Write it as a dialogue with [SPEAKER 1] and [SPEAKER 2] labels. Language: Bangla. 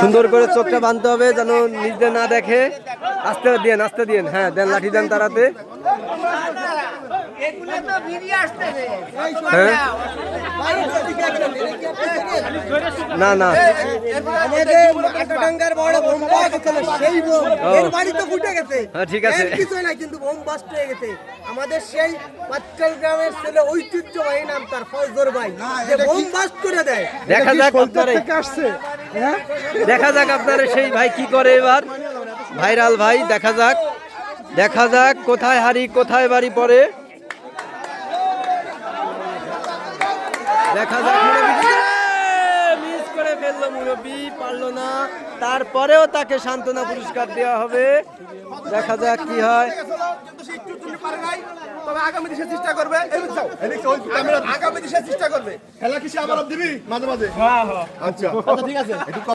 [SPEAKER 1] সুন্দর করে চোখটা বাঁধতে হবে যেন নিজে না দেখে। আস্তে দিয়েন আস্তে দিয়েন। হ্যাঁ দেন লাঠি দেন তারাতে। হ্যাঁ। না না। হ্যাঁ, ঠিক আছে।
[SPEAKER 2] নাই কিন্তু বোম হয়ে গেছে আমাদের সেই পাটকাল গ্রামের ছেলে ঐতিহ্যবাহী নাম তার ফজর ভাই। যে বোম বাস্ট করে দেয়।
[SPEAKER 1] দেখা যাক
[SPEAKER 2] আসছে? হ্যাঁ?
[SPEAKER 1] দেখা যাক আপনারা সেই ভাই কি করে এবার। ভাইরাল ভাই, দেখা যাক। দেখা যাক কোথায় হারি, কোথায় বাড়ি পরে দেখা যাক করে মুরব্বী, পারল না। তারপরেও তাকে সান্ত্বনা পুরস্কার দেওয়া হবে। দেখা যাক কি হয়।
[SPEAKER 3] চেষ্টা করবে চেষ্টা করবে ঠিক আছে।